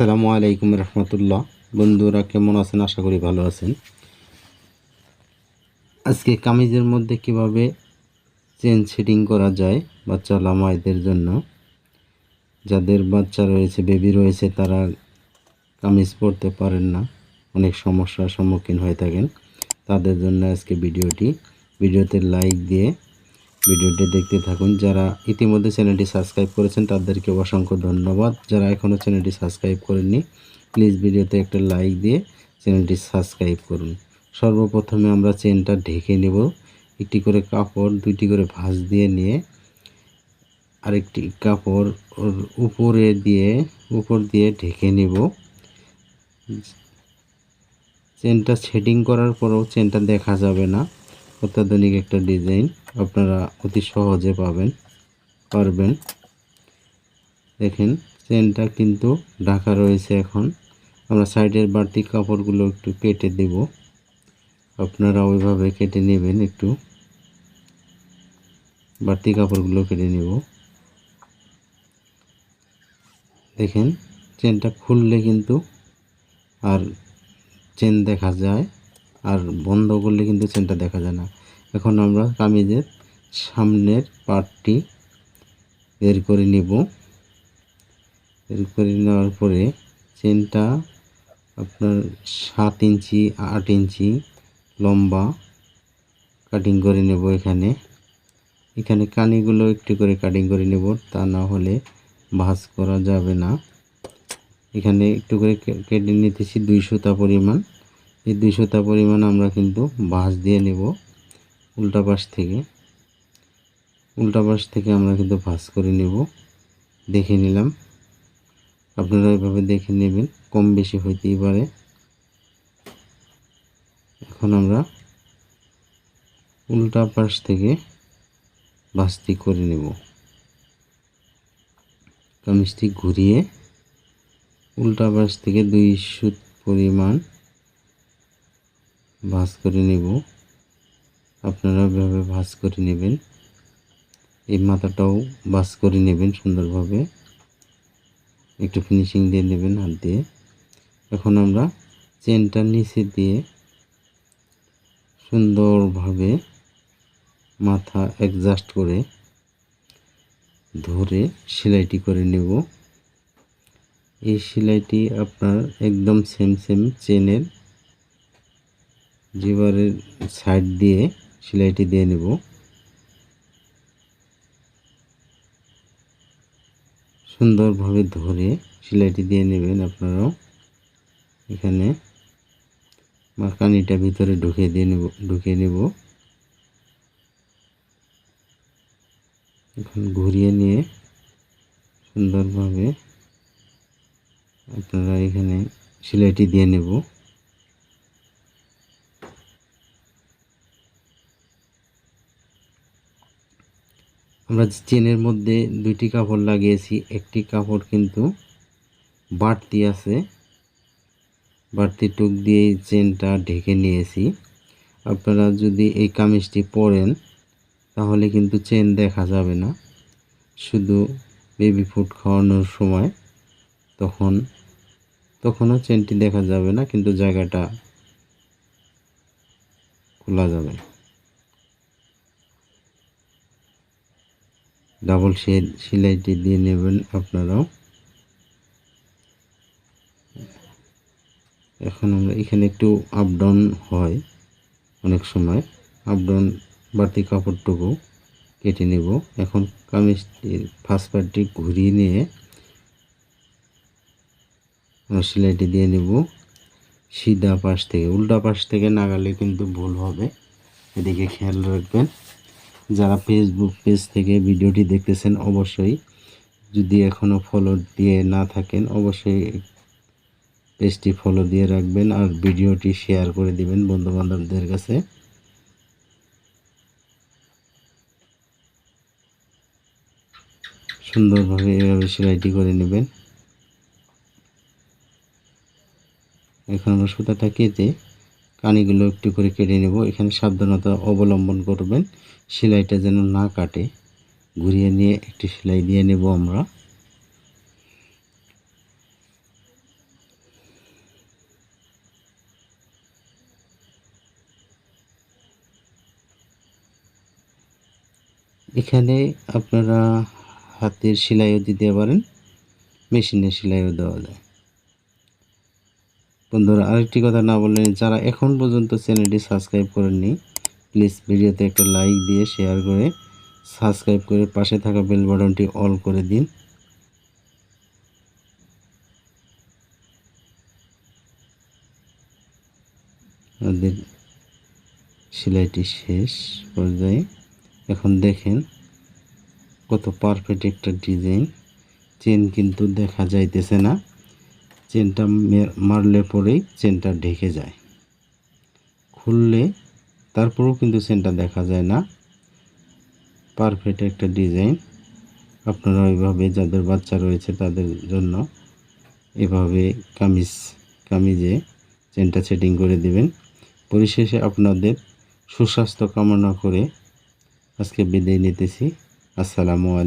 আসসালামু আলাইকুম রহমতুল্লাহ। বন্ধুরা কেমন আছেন? আশা করি ভালো আছেন। আজকে কামিজের মধ্যে কীভাবে চেন সেটিং করা যায় বাচ্চাওয়ালা মায়েদের জন্য? যাদের বাচ্চা রয়েছে, বেবি রয়েছে, তারা কামিজ পরতে পারেন না। অনেক সমস্যার সম্মুখীন হয়ে থাকেন। তাদের জন্য আজকে ভিডিওটি। ভিডিওতে লাইক দিয়ে ভিডিওটি দেখতে থাকুন। যারা ইতিমধ্যে চ্যানেলটি সাবস্ক্রাইব করেছেন, তাদেরকে অসংখ্য ধন্যবাদ। যারা এখনও চ্যানেলটি সাবস্ক্রাইব করেননি, প্লিজ ভিডিওতে একটা লাইক দিয়ে চ্যানেলটি সাবস্ক্রাইব করুন। সর্বপ্রথমে আমরা চেনটা ঢেকে নেব। একটি করে কাপড়, দুইটি করে ভাঁজ দিয়ে নিয়ে আরেকটি কাপড় ওর উপরে দিয়ে, উপর দিয়ে ঢেকে নেব। চেনটা সেটিং করার পরেও চেনটা দেখা যাবে না। অত্যাধুনিক একটা ডিজাইন আপনারা অতি সহজে পাবেন, পারবেন। দেখেন, চেনটা কিন্তু ঢাকা রয়েছে এখন। আমরা সাইডের বাড়তি কাপড়গুলো একটু কেটে দেব। আপনারা ওইভাবে কেটে নেবেন একটু। বাড়তি কাপড়গুলো কেটে নেব। দেখেন, চেনটা খুললে কিন্তু আর চেন দেখা যায়। আর বন্ধ করলে কিন্তু চেনটা দেখা যায় না। এখন আমরা কামিজের সামনের পার্টটি বের করে নিব। বের করে নেওয়ার পরে চেনটা আপনার সাত ইঞ্চি, আট ইঞ্চি লম্বা কাটিং করে নেব এখানে। এখানে কানিগুলো একটু করে কাটিং করে নেব, তা না হলে ভাঁজ করা যাবে না। এখানে একটু করে কেটে নিতেছি দুই সুতা পরিমাণ। এই দুই সুতা পরিমাণ আমরা কিন্তু ভাঁজ দিয়ে নেব উল্টা পাশ থেকে। উল্টা পাশ থেকে আমরা কিন্তু ভাঁজ করে নেব। দেখে নিলাম। আপনারা এভাবে দেখে নেবেন, কম বেশি হইতেই পারে। এখন আমরা উল্টা পাশ থেকে ভাঁজটি করে নেব। কামিজটি ঘুরিয়ে উল্টা পাশ থেকে দুই সুত পরিমাণ ভাঁজ করে নেব। আপনারা এভাবে ভাঁজ করে নেবেন। এই মাথাটাও ভাঁজ করে নেবেন সুন্দরভাবে। একটু ফিনিশিং দিয়ে নেবেন হাত দিয়ে। এখন আমরা চেনটা নিচে দিয়ে সুন্দরভাবে মাথা অ্যাডজাস্ট করে ধরে সেলাইটি করে নেব। এই সেলাইটি আপনার একদম সেম সেম চেনের জিবারের সাইড দিয়ে সেলাইটি দিয়ে নেব। সুন্দরভাবে ধরে সেলাইটি দিয়ে নেবেন আপনারাও। এখানে মাকানিটা ভিতরে ঢুকিয়ে দিয়ে নেব, ঢুকিয়ে নেব। এখন ঘুরিয়ে নিয়ে সুন্দরভাবে আপনারা এখানে সেলাইটি দিয়ে নেব। আমরা চেনের মধ্যে দুইটি কাপড় লাগিয়েছি। একটি কাপড় কিন্তু বাড়তি আছে। বাড়তি টুক দিয়ে চেনটা ঢেকে নিয়েছি। আপনারা যদি এই কামিজটি পরেন, তাহলে কিন্তু চেন দেখা যাবে না। শুধু বেবি ফুড খাওয়ানোর সময় তখন, তখনও চেনটি দেখা যাবে না, কিন্তু জায়গাটা খোলা যাবে ডাবল শেড সেলাইটি দিয়ে নেবেন আপনারাও। এখন আমরা এখানে একটু আপ ডাউন হয় অনেক সময়। আপ ডাউন বাড়তি কাপড়টুকু কেটে নেব। এখন কামিজটির ফার্স্ট পার্টটি ঘুরিয়ে নিয়ে আমরা সেলাইটি দিয়ে নেব। সিধা পাশ থেকে, উল্টা পাশ থেকে নাগালে কিন্তু ভুল হবে। এদিকে খেয়াল রাখবেন। যারা ফেসবুক পেজ থেকে ভিডিওটি দেখতেছেন, অবশ্যই যদি এখনও ফলো দিয়ে না থাকেন, অবশ্যই পেজটি ফলো দিয়ে রাখবেন আর ভিডিওটি শেয়ার করে দিবেন বন্ধুবান্ধবদের কাছে। সুন্দরভাবে এভাবে সেলাইটি করে নেবেন। এখন আমরা সুতাটা কেটে কানিগুলো একটু করে কেটে নেব। এখানে সাবধানতা অবলম্বন করবেন। সেলাইটা যেন না কাটে। ঘুরিয়ে নিয়ে একটি সেলাই দিয়ে নেব আমরা। এখানে আপনারা হাতের সেলাইও দিতে পারেন, মেশিনের সেলাইও দেওয়া যায়। বন্ধুরা, আরেকটি কথা না বললেন যারা এখন পর্যন্ত চ্যানেলটি সাবস্ক্রাইব করেননি প্লিজ ভিডিওতে একটা লাইক দিয়ে শেয়ার করে সাবস্ক্রাইব করে পাশে থাকা বেল বাটনটি অল করে দিন। আমাদের সেলাইটি শেষ পর্যায়ে এখন দেখেন কত পারফেক্ট একটা ডিজাইন চেন কিন্তু দেখা যাইতেছে না। চেনটা মারলে পরেই চেনটা ঢেকে যায়। খুললে তারপরেও কিন্তু চেনটা দেখা যায় না। পারফেক্ট একটা ডিজাইন। আপনারা ওইভাবে যাদের বাচ্চা রয়েছে তাদের জন্য এভাবে কামিজ, কামিজে চেনটা সেটিং করে দিবেন। পরিশেষে আপনাদের সুস্বাস্থ্য কামনা করে আজকে বিদায় নিতেছি। আসসালামু আলাইকুম।